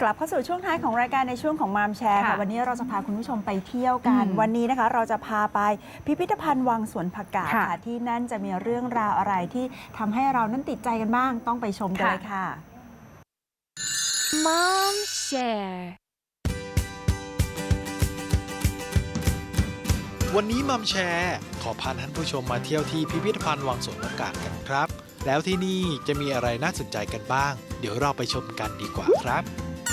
กลับเข้าสู่ช่วงท้ายของรายการในช่วงของมามแชร์ค่ะ ค่ะวันนี้เราจะพาคุณผู้ชมไปเที่ยวกัน อืมวันนี้นะคะ เราจะพาไปพิพิธภัณฑ์วังสวนผักกาดค่ะ ค่ะ ที่นั่นจะมีเรื่องราวอะไรที่ทำให้เรานั้นติดใจกันบ้าง ต้องไปชมกันเลยค่ะ Mom Share วันนี้มัมแชร์ ขอพาท่านผู้ชมมาเที่ยวที่พิพิธภัณฑ์วังสวนอากาศกันครับ แล้วที่นี่จะมีอะไรน่าสนใจกันบ้าง เดี๋ยวเราไปชมกันดีกว่าครับ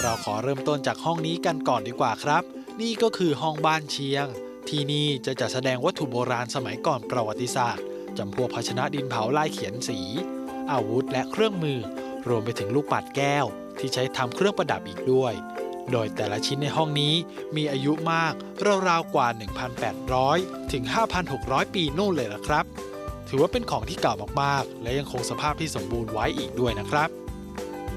เราขอเริ่มต้นจากห้องนี้กันก่อนดีกว่าครับ นี่ก็คือห้องบ้านเชียง ที่นี่จะจัดแสดงวัตถุโบราณสมัยก่อนประวัติศาสตร์จำพวกภาชนะดินเผาลายเขียนสี อาวุธและเครื่องมือ รวมไปถึงลูกปัดแก้ว ที่ใช้ทำเครื่องประดับอีกด้วย โดยแต่ละชิ้นในห้องนี้มีอายุมากราวๆกว่า 1,800 ถึง 5,600 ปีนู่นเลยนะครับ ถือว่าเป็นของที่เก่ามากๆ และยังคงสภาพที่สมบูรณ์ไว้อีกด้วยนะครับ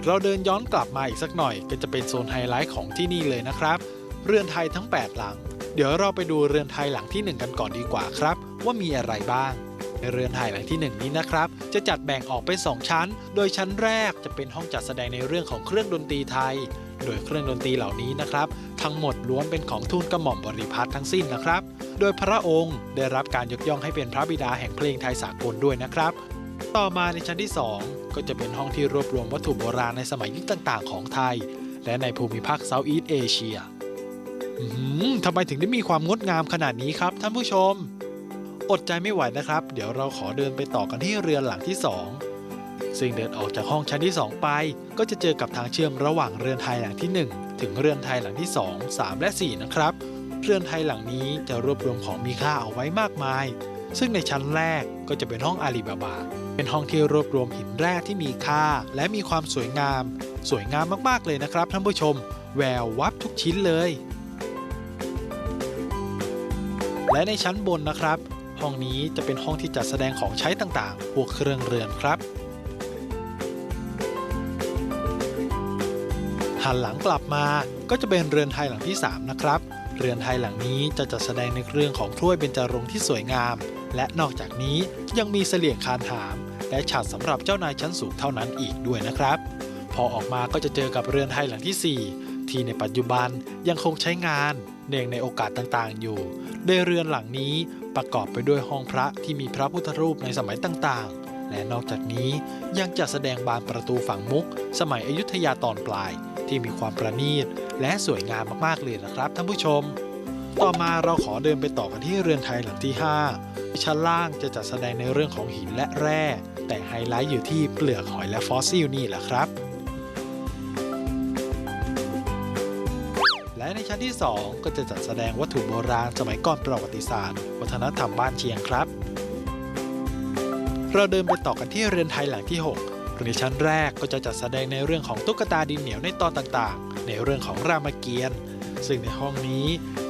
เราเดินย้อนกลับมาอีกสักหน่อย ก็จะเป็นโซนไฮไลท์ของที่นี่เลยนะครับ เรือนไทยทั้ง 8 หลัง เดี๋ยวเราไปดูเรือนไทยหลังที่ 1 กันก่อนดีกว่าครับ ว่ามีอะไรบ้างในเรือนไทยหลังที่ 1 นี้นะครับ จะจัดแบ่งออกเป็น 2 ชั้น โดยชั้นแรกจะเป็นห้องจัดแสดงในเรื่องของเครื่องดนตรีไทย โดยเครื่องดนตรีเหล่านี้นะครับ ทั้งหมดล้วนเป็นของทูลกระหม่อมบริพัตรทั้งสิ้นนะครับ โดยพระองค์ได้รับการยกย่องให้เป็นพระบิดาแห่งเพลงไทยสากลด้วยนะครับ ต่อมาในชั้นที่ 2 ก็จะเป็นห้องที่รวบรวมวัตถุโบราณในสมัยยุคต่างๆ ของไทย และในภูมิภาคเซาท์อีสเอเชียทำไมถึงได้มีความงดงามขนาดนี้ครับท่านผู้ชม อดใจไม่ไหวนะครับ เดี๋ยวเราขอเดินไปต่อกันที่เรือนหลังที่ 2 ซึ่งเดินออกจากห้องชั้นที่ 2 ไป ก็จะเจอกับทางเชื่อมระหว่างเรือนไทยหลังที่ 1 ถึงเรือนไทยหลังที่ 2 3 และ 4 นะครับ เรือนไทยหลังนี้จะรวบรวมของมีค่าเอาไว้มากมายซึ่งในชั้นแรกก็จะเป็นห้องอาลีบาบา เป็นห้องที่รวบรวมหินแร่ที่มีค่า และมีความสวยงาม สวยงามมากๆเลยนะครับท่านผู้ชม แวววับทุกชิ้นเลย และในชั้นบนนะครับ ห้องนี้จะเป็นห้องที่จัดแสดงของใช้ต่างๆ พวกเครื่องเรือนครับ หันหลังกลับมาก็จะเป็นเรือนไทยหลังที่ 3 นะครับเรือนไทยหลังนี้จะจัดแสดงในเรื่องของถ้วยเบญจรงค์ที่สวยงาม และนอกจากนี้ยังมีเสลี่ยงคานหาม และฉากสำหรับเจ้านายชั้นสูงเท่านั้นอีกด้วยนะครับ พอออกมาก็จะเจอกับเรือนไทยหลังที่ 4 ที่ในปัจจุบันยังคงใช้งานเนื่องในโอกาสต่างๆ อยู่โดยเรือนหลังนี้ประกอบไปด้วยห้องพระที่มีพระพุทธรูปในสมัยต่างๆ และนอกจากนี้ยังจัดแสดงบานประตูฝั่งมุก สมัยอยุธยาตอนปลาย ที่มีความประณีตและสวยงามมากๆเลยนะครับท่านผู้ชม ต่อมาเราขอเดินไปต่อกันที่เรือนไทยหลังที่ 5 ชั้นล่างจะจัดแสดงในเรื่องของหินและแร่ แต่ไฮไลท์อยู่ที่เปลือกหอยและฟอสซิลนี่แหละครับ และในชั้นที่ 2 ก็จะจัดแสดงวัตถุโบราณสมัยก่อนประวัติศาสตร์ วัฒนธรรมบ้านเชียงครับ เราเดินไปต่อกันที่เรือนไทยหลังที่ 6ในชั้นแรกก็จะจัดแสดงในเรื่องของตุ๊กตาดินเหนียวในตอนต่างๆ ในเรื่องของรามเกียรติ์ซึ่งในห้องนี้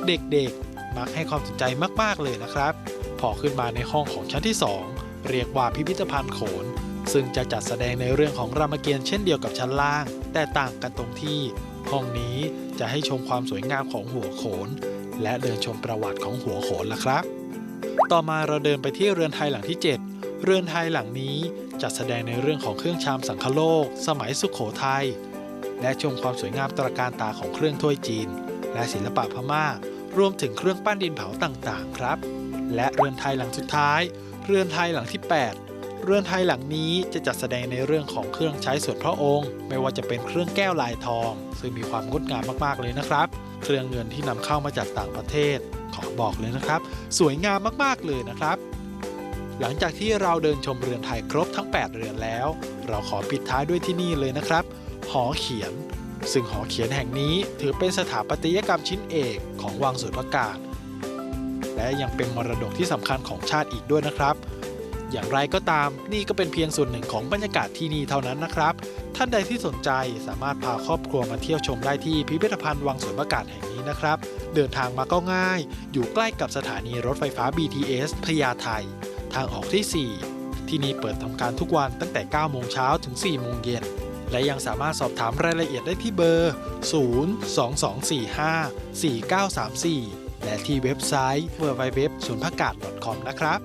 เด็กๆ มักให้ความสนใจมากๆเลยนะครับ พอขึ้นมาในห้องของชั้นที่ 2 เรียกว่าพิพิธภัณฑ์โขน ซึ่งจะจัดแสดงในเรื่องของรามเกียรติ์เช่นเดียวกับชั้นล่าง แต่ต่างกันตรงที่ ห้องนี้จะให้ชมความสวยงามของหัวโขน และเดินชมประวัติของหัวโขนละครับ ต่อมาเราเดินไปที่เรือนไทยหลังที่ 7 เรือนไทยหลังนี้จัดแสดงในเรื่องของเครื่องชามสังคโลก สมัยสุขโขทัยและชมความสวยงามตระการตาของเครื่องถ้วยจีน และศิลปะพม่า รวมถึงเครื่องปั้นดินเผาต่างๆ ครับ และเรือนไทยหลังสุดท้าย เรือนไทยหลังที่ 8 เรือนไทยหลังนี้จะจัดแสดงในเรื่องของเครื่องใช้ส่วนพระองค์ ไม่ว่าจะเป็นเครื่องแก้วลายทอง ซึ่งมีความงดงามมากๆเลยนะครับ เครื่องเงินที่นำเข้ามาจากต่างประเทศ ขอบอกเลยนะครับ สวยงามมากๆเลยนะครับ หลังจากที่เราเดินชมเรือนไทยครบทั้ง 8 เรือนแล้ว เราขอปิดท้ายด้วยที่นี่เลยนะครับ หอเขียนซึ่งหอเขียนแห่งนี้ถือเป็นสถาปัตยกรรมชิ้นเอกของวังสวนพระกาศ และยังเป็นมรดกที่สำคัญของชาติอีกด้วยนะครับ อย่างไรก็ตามนี่ก็เป็นเพียงส่วนหนึ่งของบรรยากาศที่นี่เท่านั้นนะครับ ท่านใดที่สนใจสามารถพาครอบครัวมาเที่ยวชมได้ที่พิพิธภัณฑ์วังสวนพระกาศแห่งนี้นะครับ เดินทางมาก็ง่าย อยู่ใกล้กับสถานีรถไฟฟ้า BTS พญาไททางออกที่ 4 ที่นี่เปิดทำการทุกวันตั้งแต่ 9 โมงเช้าถึง 4 โมงเย็น และยังสามารถสอบถามรายละเอียดได้ที่เบอร์ 022454934 และที่เว็บไซต์ www ศูนย์พักกาศ .com นะครับ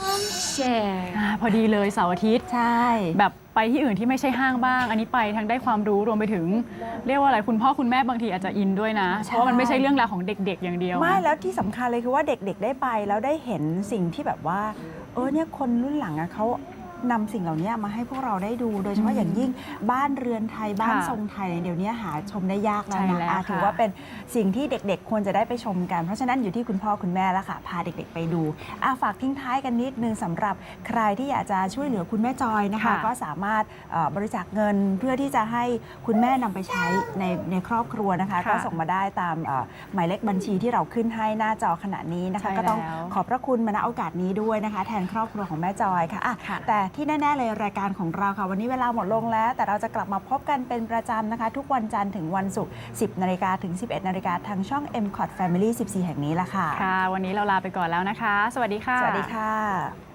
Mom Share อ่าพอดีเลยเสาร์อาทิตย์ ใช่ แบบไปที่อื่นที่ไม่ใช่ห้างบ้าง อันนี้ไปทั้งได้ความรู้รวมไปถึง เรียกว่าอะไรคุณพ่อคุณแม่บางทีอาจจะอินด้วยนะ ใช่ เพราะว่ามันไม่ใช่เรื่องราวของเด็กๆ อย่างเดียว ไม่แล้วที่สำคัญเลยคือว่าเด็กๆได้ไปแล้วได้เห็นสิ่งที่แบบว่า เออเนี่ยคนรุ่นหลังอะเขา นำสิ่งเหล่านี้มาให้พวกเราได้ดู โดยเฉพาะอืมอย่างยิ่งบ้านเรือนไทยบ้านค่ะทรงไทยเนี่ยเดี๋ยวนี้หาชมได้ยากแล้วใช่นะแล้วอะค่ะ ถือว่าเป็นสิ่งที่เด็กๆ ควรจะได้ไปชมกัน เพราะฉะนั้นอยู่ที่คุณพ่อคุณแม่แล้วค่ะ พาเด็กๆไปดูอะฝากทิ้งท้ายกันนิดนึงสำหรับใครที่อยากจะช่วยเหลือคุณแม่จอยนะคะ ค่ะ ก็สามารถเอ่อบริจาคเงินเพื่อที่จะให้คุณแม่นำไปใช้ในในครอบครัวนะคะ ค่ะก็ส่งมาได้ตามเอ่อหมายเลขบัญชีที่เราขึ้นให้หน้าจอขณะนี้นะคะ ใช่ก็ต้องแล้ว ขอบพระคุณมาณโอกาสนี้ด้วยนะคะ แทนครอบครัวของแม่จอยค่ะอะ ค่ะ แต่ที่แน่ ๆ เลยรายการของเราค่ะ วันนี้เวลาหมดลงแล้ว แต่เราจะกลับมาพบกันเป็นประจำนะคะ ทุกวันจันทร์ถึงวันศุกร์ 10 นาฬิกาถึง 11 นาฬิกาทางช่อง m c o t Family 14 แห่งนี้ละค่ะ ค่ะ วันนี้เราลาไปก่อนแล้วนะคะ สวัสดีค่ะ สวัสดีค่ะ